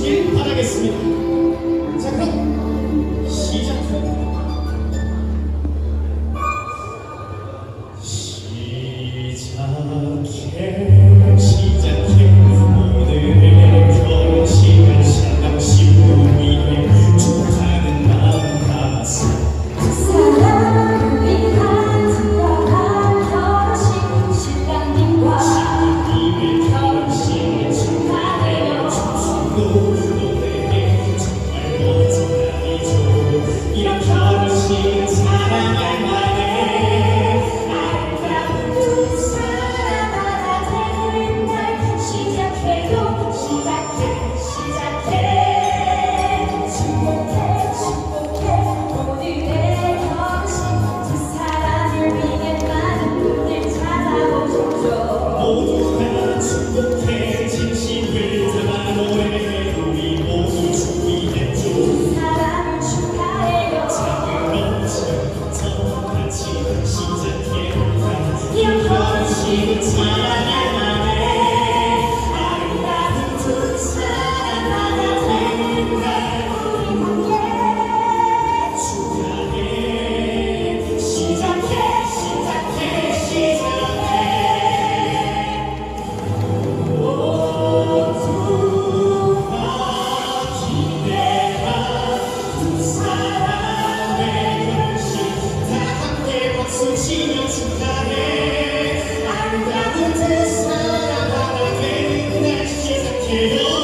주시길 바라겠습니다. 자, 그럼. Stop. 아름다운 두 사람 하나 되는 시작해요.